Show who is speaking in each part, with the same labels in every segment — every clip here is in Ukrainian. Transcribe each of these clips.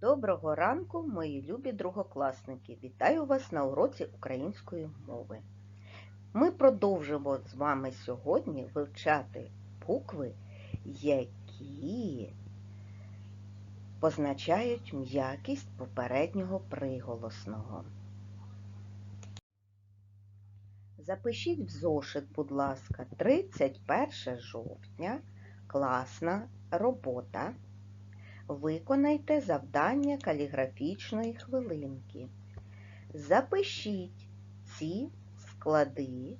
Speaker 1: Доброго ранку, мої любі другокласники! Вітаю вас на уроці української мови. Ми продовжимо з вами сьогодні вивчати букви, які позначають м'якість попереднього приголосного. Запишіть в зошит, будь ласка, 31 жовтня, класна робота. Виконайте завдання каліграфічної хвилинки. Запишіть ці склади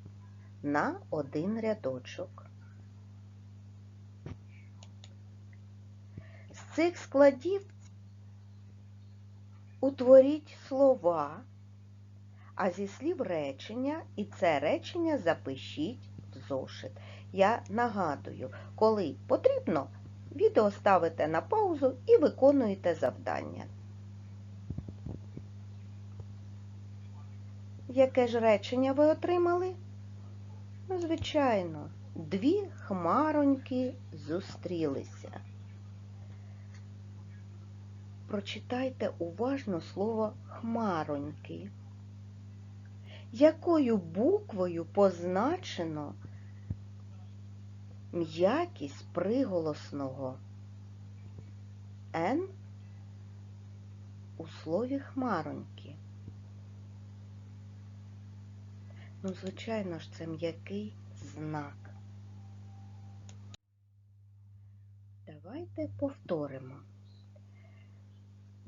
Speaker 1: на один рядочок. З цих складів утворіть слова, а зі слів речення, і це речення запишіть в зошит. Я нагадую, коли потрібно, Відео ставите на паузу і виконуєте завдання. Яке ж речення ви отримали? Ну, звичайно, дві хмароньки зустрілися. Прочитайте уважно слово хмароньки. Якою буквою позначено м'якість приголосного Н у слові хмароньки. Ну, звичайно ж, це м'який знак. Давайте повторимо.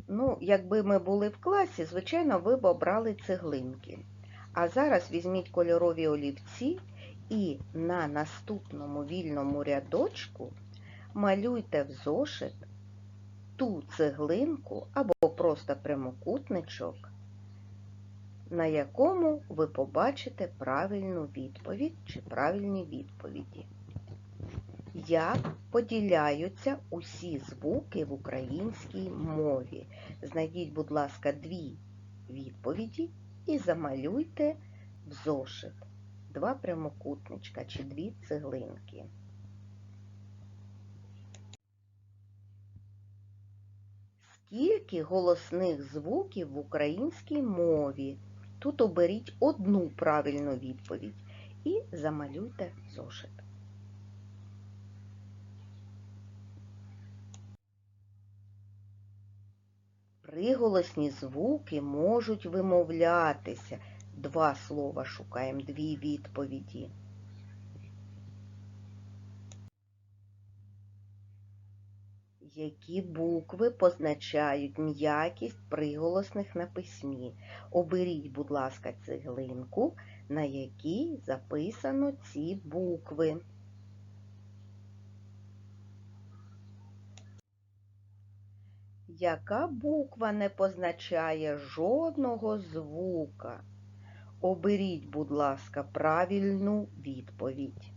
Speaker 1: Ну, якби ми були в класі, звичайно, ви б обрали цеглинки. А зараз візьміть кольорові олівці і на наступному вільному рядочку малюйте в зошит ту цеглинку або просто прямокутничок, на якому ви побачите правильну відповідь чи правильні відповіді. Як поділяються усі звуки в українській мові? Знайдіть, будь ласка, дві відповіді і замалюйте в зошит два прямокутничка чи дві цеглинки. Скільки голосних звуків в українській мові? Тут оберіть одну правильну відповідь і замалюйте зошит. Приголосні звуки можуть вимовлятися Два слова шукаємо, дві відповіді. Які букви позначають м'якість приголосних на письмі? Оберіть, будь ласка, цеглинку, на якій записано ці букви. Яка буква не позначає жодного звука? Оберіть, будь ласка, правильну відповідь.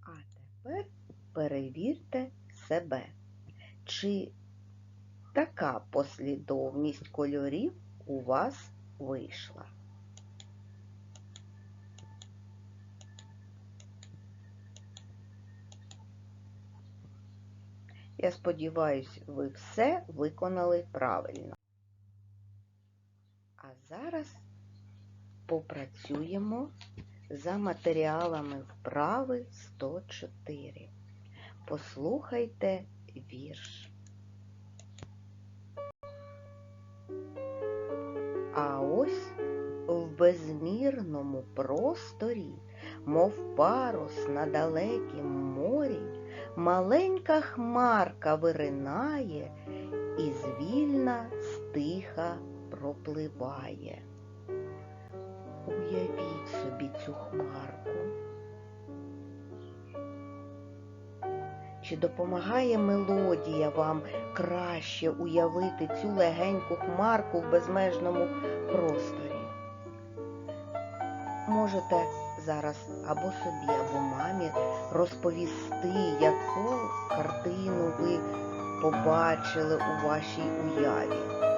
Speaker 1: А тепер перевірте себе, чи така послідовність кольорів у вас вийшла. Я сподіваюся, ви все виконали правильно. А зараз попрацюємо за матеріалами вправи 104. Послухайте вірш. А ось в безмірному просторі, мов парус на далекім морі, маленька хмарка виринає і звільна стиха пропливає. Уявіть собі цю хмарку. Чи допомагає мелодія вам краще уявити цю легеньку хмарку в безмежному просторі? Можете зараз або собі, або мамі розповісти, яку картину ви побачили у вашій уяві.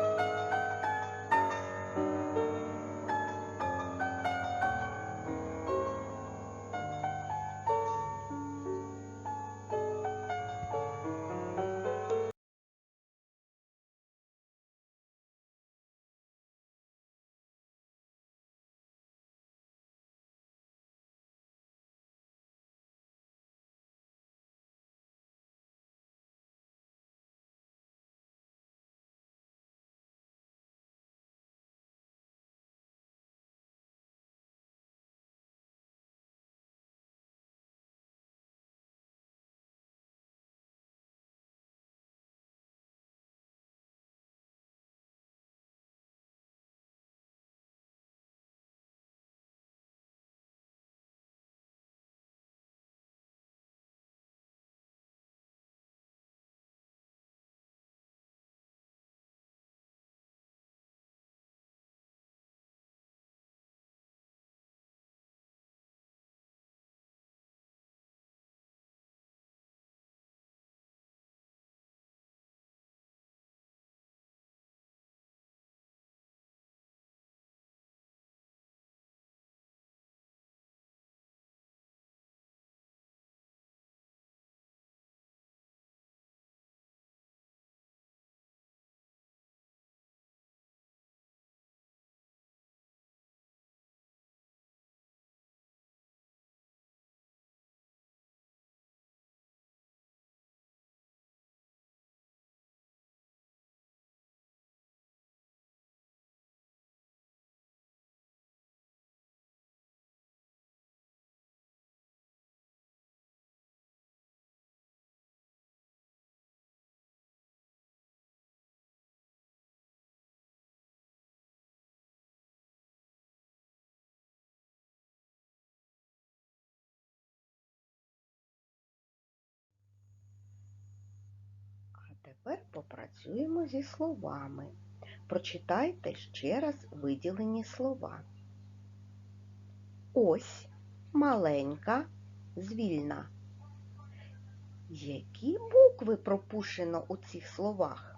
Speaker 1: Тепер попрацюємо зі словами. Прочитайте ще раз виділені слова. Ось маленька, звільна. Які букви пропущено у цих словах?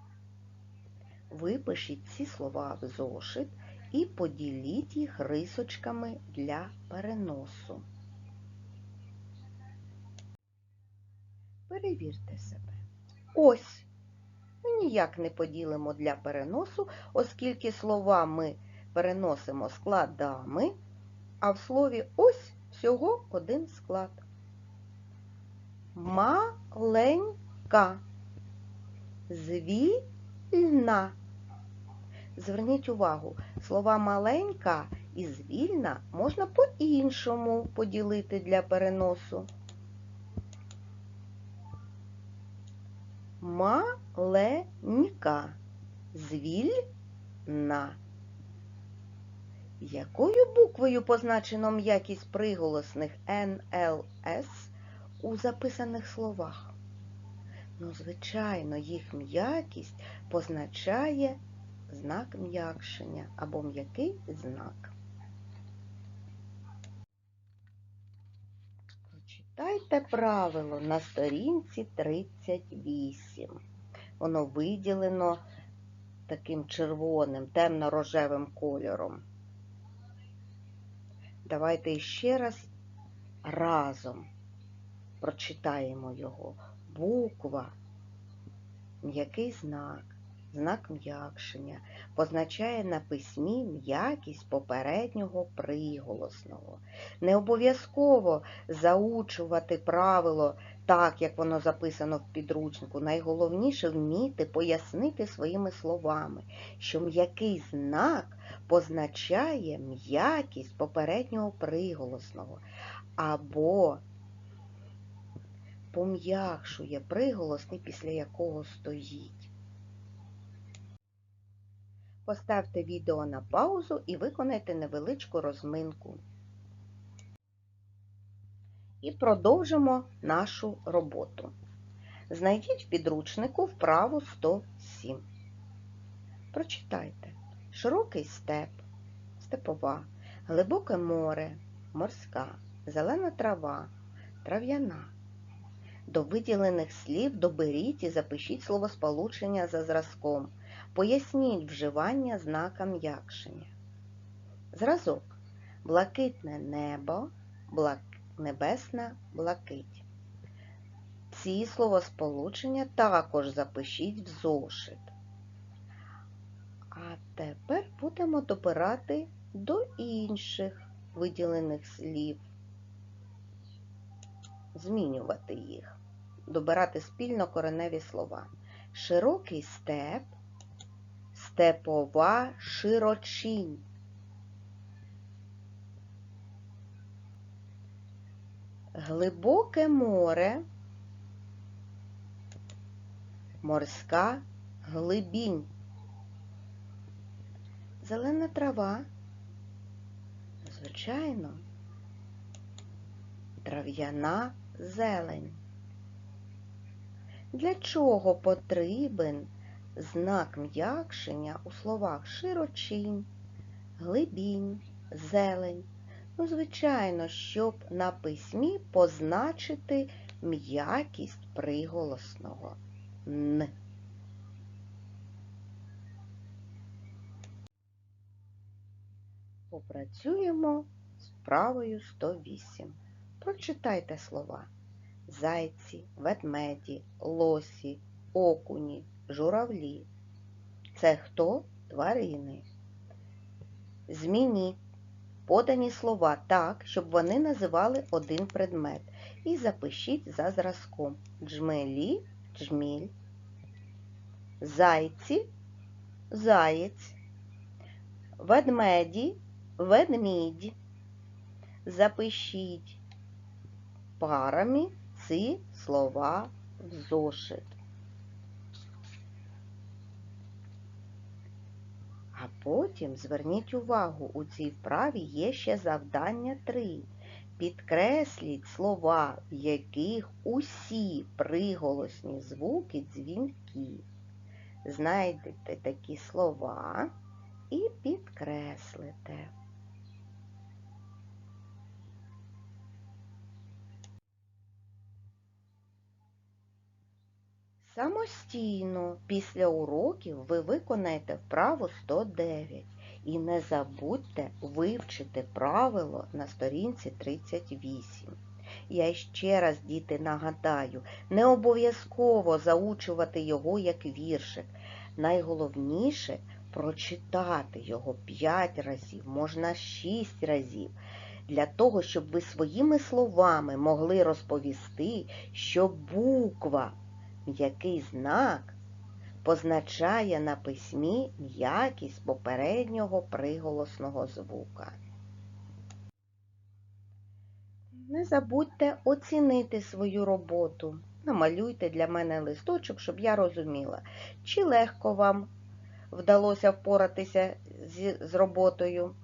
Speaker 1: Випишіть ці слова в зошит і поділіть їх рисочками для переносу. Перевірте себе. Ось. Ніяк не поділимо для переносу, оскільки слова ми переносимо складами, а в слові ось всього один склад. Маленька. Звільна. Зверніть увагу, слова маленька і звільна можна по-іншому поділити для переносу. Маленька. Звільна. Якою буквою позначено м'якість приголосних НЛС у записаних словах? Ну, звичайно, їх м'якість позначає знак м'якшення або м'який знак. Прочитайте правило на сторінці 38. Воно виділено таким червоним, темно-рожевим кольором. Давайте ще раз разом прочитаємо його. Буква, м'який знак, знак м'якшення позначає на письмі м'якість попереднього приголосного. Не обов'язково заучувати правило так, як воно записано в підручнику. Найголовніше вміти пояснити своїми словами, що м'який знак позначає м'якість попереднього приголосного або пом'якшує приголосний, після якого стоїть. Поставте відео на паузу і виконайте невеличку розминку. І продовжимо нашу роботу. Знайдіть в підручнику вправу 107. Прочитайте. Широкий степ, степова, глибоке море, морська, зелена трава, трав'яна. До виділених слів доберіть і запишіть словосполучення за зразком. Поясніть вживання знака м'якшення. Зразок. Блакитне небо, блак... небесна блакить. Ці словосполучення також запишіть в зошит. А тепер будемо добирати до інших виділених слів, змінювати їх, добирати спільно кореневі слова. Широкий степ, степова широчинь. Глибоке море, морська глибінь. Зелена трава, звичайно, трав'яна зелень. Для чого потрібен знак м'якшення у словах широчинь, глибінь, зелень? Ну, звичайно, щоб на письмі позначити м'якість приголосного Н. Попрацюємо з вправою 108. Прочитайте слова. Зайці, ведмеді, лосі, окуні, журавлі. Це хто? Тварини. Змініть подані слова так, щоб вони називали один предмет. І запишіть за зразком. Джмелі, джміль. Зайці, заєць. Ведмеді, ведмідь. Запишіть парами ці слова в зошит. А потім зверніть увагу, у цій вправі є ще завдання 3. Підкресліть слова, в яких усі приголосні звуки дзвінки. Знайдете такі слова і підкреслите. Самостійно після уроків ви виконаєте вправу 109 і не забудьте вивчити правило на сторінці 38. Я ще раз, діти, нагадаю, не обов'язково заучувати його як віршик. Найголовніше прочитати його 5 разів, можна 6 разів, для того, щоб ви своїми словами могли розповісти, що буква м'який знак позначає на письмі м'якість попереднього приголосного звука. Не забудьте оцінити свою роботу. Намалюйте для мене листочок, щоб я розуміла, чи легко вам вдалося впоратися з роботою.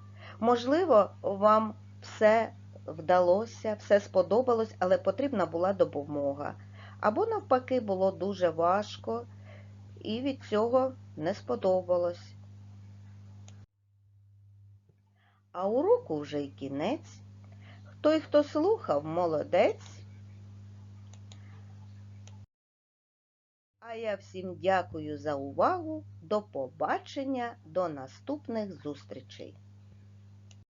Speaker 1: Можливо, вам все вдалося, все сподобалось, але потрібна була допомога. Або навпаки було дуже важко і від цього не сподобалось. А уроку вже й кінець. Той, хто слухав, молодець. А я всім дякую за увагу. До побачення, до наступних зустрічей.